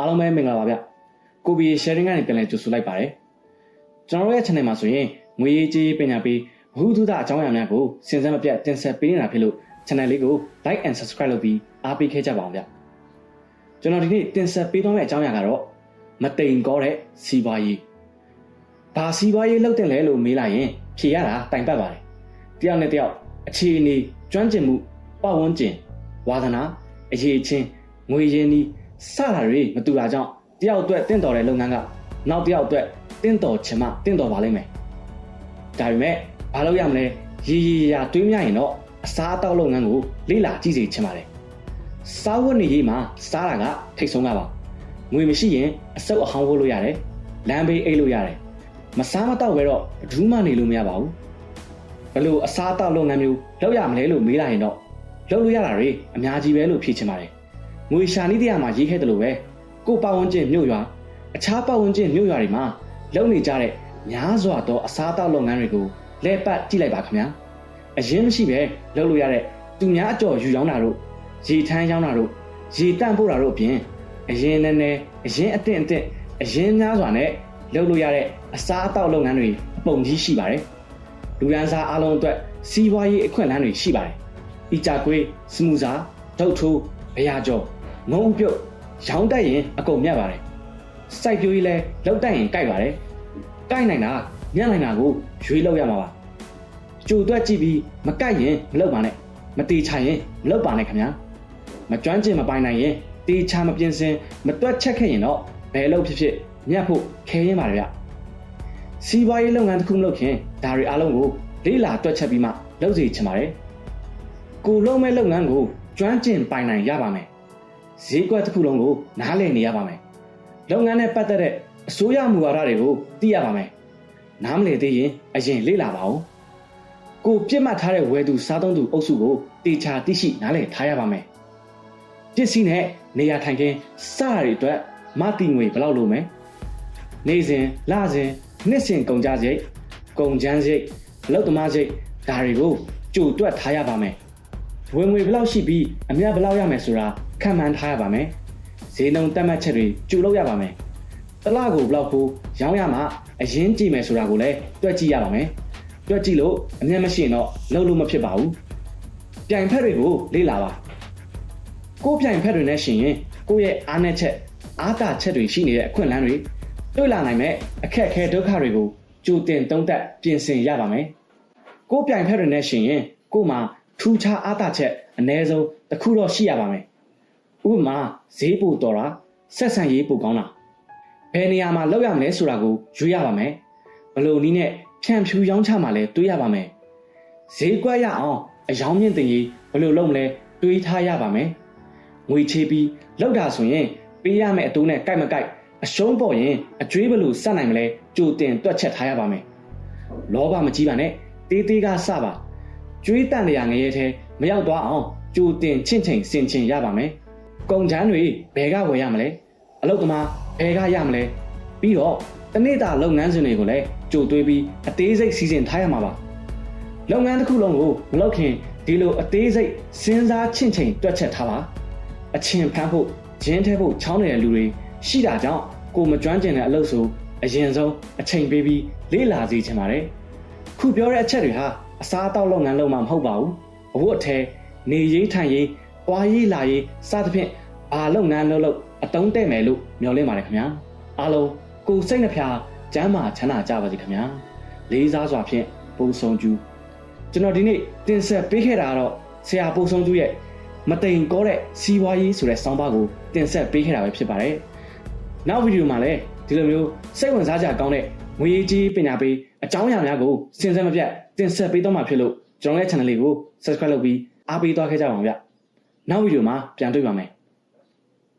အားလုံးပဲမင်္ဂလာပါဗျကိုဘီ sharing ကနေပြန်လည်ကြိုဆိုလိုက်ပါတယ်ကျွန်တော်တို့ရဲ့ channel မှာဆိုရင်ငွေရေးကြေးရေးပညာပေးဘဟုသုတအကြောင်းအရာများကိုစဉ်ဆက်မပြတ်တင်ဆက်ပေးနေတာဖြစ်လို့ channel လေးကို like and subscribe လုပ်ပြီးအားပေးခဲ့ကြပါအောင်ဗျကျွန်တော်ဒီနေ့တင်ဆက်ပေးသွားမယ့်အကြောင်းအရာကတော့မတိမ်ကောတဲ့စီးပွားရေးဘာစီးပွားရေးလုပ်တင်လဲလို့မေးလိုက်ရင်ဖြေရတာတိုင်ပတ်ပါတယ်တယောက်နဲ့တယောက်အခြေအနေကျွမ်းကျင်မှုပတ်ဝန်းကျင်ဝါသနာအရေးချင်းငွေရင်းနီး စတာတွေမတူတာကြောင့်တယောက်အတွက်တင့်တော်တဲ့လုပ်ငန်းကနောက်တယောက်အတွက်တင့်တော်ချင်မှတင့်တော်ပါလိမ့်မယ်ဒါပေမဲ့ဘာလို့ရမလဲရီရီရာတွေးမြရင်တော့အစားအသောက်လုပ်ငန်းကိုလေ့လာကြည့်စေချင်ပါတယ်စားဝတ်နေရေးမှာစားတာကထိတ်ဆုံးကပါငွေမရှိရင်အစုပ်အဟောင်းဝတ်လို့ရတယ်လမ်းဘေးအိတ်လို့ရတယ်မစားမတော့ပဲတော့ဘူးမှနေလို့မရပါဘူးဘယ်လိုအစားအသောက်လုပ်ငန်းမျိုးလုပ်ရမလဲလို့မေးလိုက်ရင်တော့လုပ်လို့ရတာတွေအများကြီးပဲလို့ဖြေချင်ပါတယ် ငွေရှာနည်းတရားမှာရေးခဲ့တယ်လို့ပဲကိုပတ်ဝန်းကျင်မြို့ရွာအခြားပတ်ဝန်းကျင်မြို့ရွာတွေမှာလုပ်နေကြတဲ့များစွာသောအစားအသောက်လုပ်ငန်းတွေကိုလဲပတ်ကြည့်လိုက်ပါခင်ဗျာအရင်မရှိပဲလုပ်လို့ရတဲ့သူများအကြော်ယူရောင်းတာတို့ရေထမ်းရောင်းတာတို့ရေတန့်ပို့တာတို့အပြင်အရင်နဲ့နဲ့အရင်အင့်အင့်အရင်များစွာနဲ့လုပ်လို့ရတဲ့အစားအသောက်လုပ်ငန်းတွေအပုံကြီးရှိပါတယ်လူရန်စားအားလုံးအတွက်စီးပွားရေးအခွင့်အလမ်းတွေရှိပါတယ်။ဤကြကွေးစမူစာဒုတ်ထိုးဘရာကျော် ငုံဥပြုတ်ရောင်းတက်ရင်အကုန်မြတ်ပါတယ်။စိုက်ပျိုးရေးလဲလောက်တက်ရင်ကြိုက်ပါတယ်။ကြိုက်နိုင်တာမြတ်နိုင်တာကိုရွေးလောက်ရမှာပါ။ကြိုတွက်ကြည့်ပြီးမကြိုက်ရင်မလုပ်ပါနဲ့။မတေချရင်မလုပ်ပါနဲ့ခင်ဗျာ။မကျွမ်းကျင်မပိုင်နိုင်ရင်တေချာမပြင်းစင်မတွက်ချက်ခဲ့ရင်တော့ဘယ်လို့ဖြစ်ဖြစ်မြတ်ဖို့ခဲရင်ပါဗျ။စီးပွားရေးလုပ်ငန်းတစ်ခုမလုပ်ခင်ဒါတွေအားလုံးကိုလေးလာတွက်ချက်ပြီးမှလုပ်စီချင်ပါတယ်။ကိုလုံးမဲ့လုပ်ငန်းကိုကျွမ်းကျင်ပိုင်နိုင်ရပါမယ်။ ဈေးကွက်တစ်ခုလုံးကိုနားလည်နေရပါမယ်။လုပ်ငန်းနဲ့ပတ်သက်တဲ့အစိုးရမူဝါဒတွေကိုသိရပါမယ်။နားမလည်သေးရင်အရင်လေ့လာပါဦး။ကိုပြစ်မှတ်ထားတဲ့ဝယ်သူစားသုံးသူအုပ်စုကိုတေချာသိရှိနားလည်ထားရပါမယ်။ပစ္စည်းနဲ့နေရာထိုင်ခင်းစတာတွေအတွက်မတိငွေဘယ်လောက်လိုမလဲ။နေစဉ်လစဉ်နှစ်စဉ်ကုန်ကြစရိတ်ကုန်ချမ်းစရိတ်အလုပ်သမားစရိတ်ဒါတွေကိုကြိုတွက်ထားရပါမယ်။ ဝင်ငွေဘယ်လောက်ရှိပြီးအမြတ်ဘယ်လောက်ရမယ်ဆိုတာခံမှန်းထားရပါမယ်။ဈေးနှုန်းတက်မှတ်ချက်တွေကြိုလုပ်ရပါမယ်။တစ်လကိုဘယ်လောက်ကိုရောင်းရမှအရင်ကြည့်မယ်ဆိုတာကိုလည်းတွက်ကြည့်ရပါမယ်။တွက်ကြည့်လို့အမြတ်မရှိရင်တော့လုပ်လို့မဖြစ်ပါဘူး။ပြိုင်ဖက်တွေကိုလေ့လာပါ။ကိုယ်ပြိုင်ဖက်တွေနဲ့ရှင်ရင်ကိုယ့်ရဲ့အားနည်းချက်အားသာချက်တွေရှိနေတဲ့အခွင့်အလမ်းတွေတွေ့လာနိုင်မဲ့အခက်အခဲဒုက္ခတွေကိုကြိုတင်တုံးသက်ပြင်ဆင်ရပါမယ်။ကိုယ်ပြိုင်ဖက်တွေနဲ့ရှင်ရင်ကို့မှာ ထူးခြားအားသာချက်အ ਨੇ ဆုံးတစ်ခုတော့ရှိရပါမယ်။ဥပမာဈေးပိုတော်တာဆက်ဆံရေးပိုကောင်းတာဘယ်နေရာမှာလောက်ရမလဲဆိုတာကိုရွေးရပါမယ်။ဘယ်လိုနည်းနဲ့ဖြန့်ဖြူးရောင်းချမှာလဲတွေးရပါမယ်။ဈေးကွက်ရအောင်အယောင်းမြင့်တင်ရေးဘယ်လိုလုပ်မလဲတွေးထားရပါမယ်။ငွေချေပြီးလောက်တာဆိုရင်ပေးရမယ့်အတိုးနဲ့ကြိုက်မကြိုက်အရှုံးပေါ်ရင်အကျွေးဘယ်လိုစနိုင်မလဲကြိုတင်တွက်ချက်ထားရပါမယ်။လောဘမကြီးပါနဲ့တေးသေးကစပါ ကျွေးတန်လျာငရဲထဲမရောက်သွားအောင်ကြိုတင်ချင့်ချိန်စင်ချင်ရပါမယ်။ကုန်ချမ်းတွေဘယ်ကဝယ်ရမလဲ။အလုတ်သမားဘယ်ကရမလဲ။ပြီးတော့တနေ့တာလုပ်ငန်းစဉ်တွေကိုလည်းကြိုတွေးပြီးအသေးစိတ်စီစဉ်ထားရမှာပါ။လုပ်ငန်းတစ်ခုလုံးကိုမလုပ်ခင်ဒီလိုအသေးစိတ်စဉ်းစားချင့်ချိန်တွက်ချက်ထားပါ။အချင်းဖမ်းဖို့ဂျင်းထဲဖို့ချောင်းနေတဲ့လူတွေရှိတာကြောင့်ကိုမကျွမ်းကျင်တဲ့အလုပ်ဆိုအရင်ဆုံးအချိန်ပေးပြီးလေ့လာစီချင်ပါတယ်။ခုပြောတဲ့အချက်တွေဟာ အစားအသောက်လုပ်ငန်းလုပ်မှမဟုတ်ပါဘူး။အဝတ်အထည်နေရေးထိုင်ရေး၊ွားရေးလာရေးစသဖြင့်ဘာလုပ်ငန်းလုပ်လို့အတုံးတဲ့မယ်လို့မျှော်လင့်ပါတယ်ခင်ဗျာ။အားလုံးကိုယ်စိတ်နှဖျားကျမ်းမာချမ်းသာကြပါစေခင်ဗျာ။လေးစားစွာဖြင့်ပုံဆောင်ကျူကျွန်တော်ဒီနေ့တင်ဆက်ပေးခဲ့တာကတော့ဆရာပုံဆောင်ကျူရဲ့မတိမ်ကောတဲ့စီးပွားရေးဆိုတဲ့စောင်းပါးကိုတင်ဆက်ပေးခဲ့တာပဲဖြစ်ပါတယ်။နောက်ဗီဒီယိုမှာလည်းဒီလိုမျိုးစိတ်ဝင်စားကြကောင်းတဲ့ငွေရေးကြေးပညာပေး အကြောင်းအရာများကိုစဉ်ဆက်မပြတ်တင်ဆက်ပေးတော့မှာဖြစ်လို့ကျွန်တော်ရဲ့ channel လေးကို subscribe လုပ်ပြီးအားပေးသွားခဲ့ကြပါဦးဗျ။နောက်ဗီဒီယိုမှာပြန်တွေ့ပါမယ်။